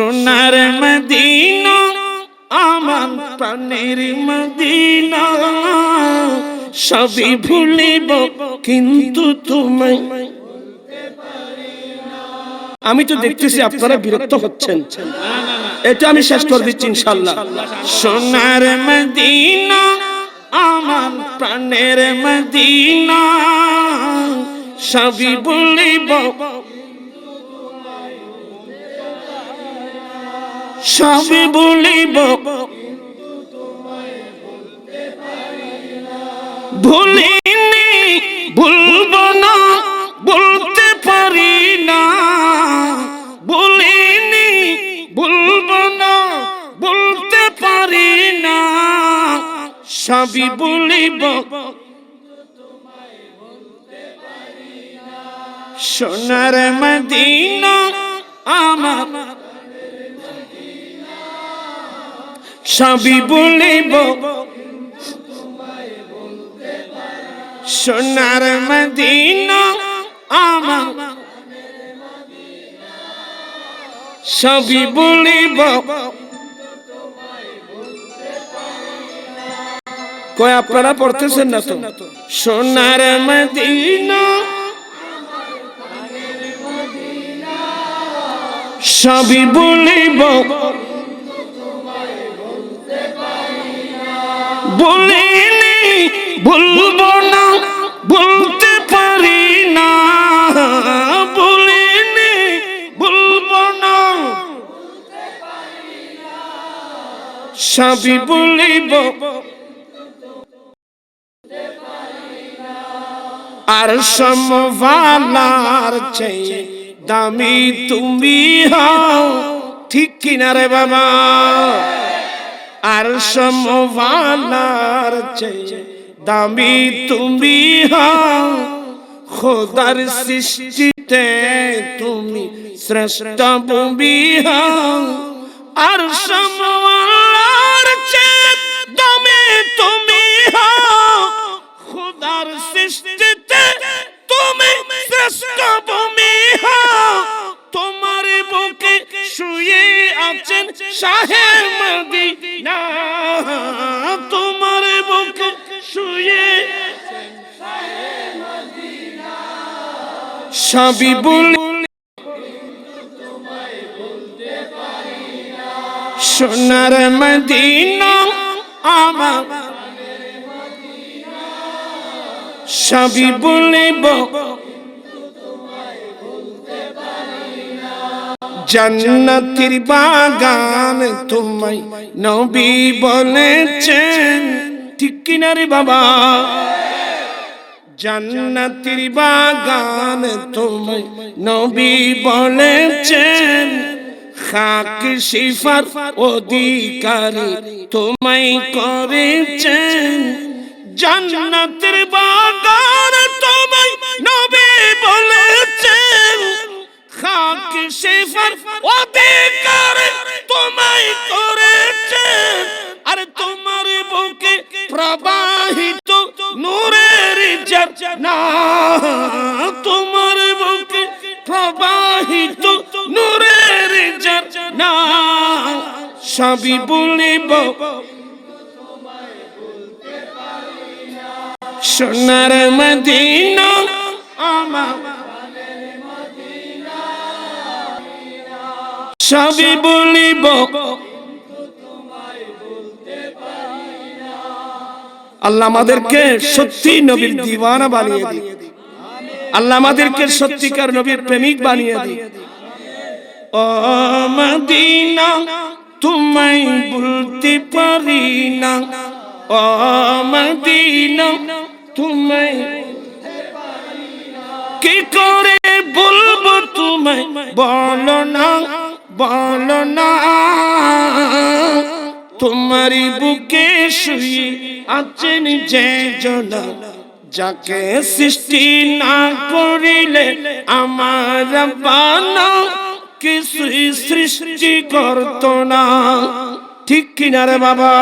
সোনার মদিনা আমার প্রাণের মদিনা। সবই ভুলিব কিন্তু তোমায় আমি তো দেখতেছি আপনারা বিরক্ত হচ্ছেন। এটা আমি শেষ করে দিচ্ছি ইনশাল্লাহ সোনার মদিনা আমার প্রাণের মদিনা। সবই বলিব সবই বলিব ভুলিনি, ভুলব না বলতে পারি না। ভুলিনি, ভুলব না বলতে পারি না। সবই বলিব সোনার মদিনা আমার সবই বলিব। সোনার মদিনা আমার। সবই বলিব। কয় আপনারা পড়তেছেন না তো? সোনার মদিনা সবই বলিব। বলিনি বলব না বলতে পারি না। বলিনি বলব না। সবই বলিব আর সমভালার চেয়ে দামি তুমি হও। ঠিক কিনা রে বাবা? আর চেয়ে দামি তুমি হও। খোদার সৃষ্টিতে তুমি শ্রেষ্ঠ ভূমি হও। আর চেয়ে দামি তুমি হও। খোদার সৃষ্টিতে আছেন শাহে মদিনা। তোমার বুকে শুয়ে। সবই বলি সোনার মদিনা আমার। সবই বলিব জান্নাতের বাগান তোমায় নবী বলেছেন। ঠিক কিনা রে বাবা? জান্নাতের বাগান তোমায় নবী বলেছেন। খাক শিফার অধিকারী তোমায় করেছেন। জান্নাতের বাগান খাক শিফার তোমায় করেছেন আর তোমার বুকে প্রবাহিত নূরের না। তোমার বুকে প্রবাহিত নূরের না। সবই বলিব। সোনার মদিনা আমার সবই বলিব। আল্লাহ আমাদেরকে সত্যি নবীর দিওয়ানা বানিয়ে দিই আল্লাহ আমাদেরকে সত্যিকার নবীর প্রেমিক বানিয়ে দিই ও মদিনা, তোমায় বলতে পারি না। ও মদিনা কি করে বলব তোমায় বলো না। বলো না, তোমারই বুকে শুয়ে আছেন যে জনা যাকে সৃষ্টি না করিলে আমার বানা কিছুই সৃষ্টি করত না। ঠিক কিনারে বাবা?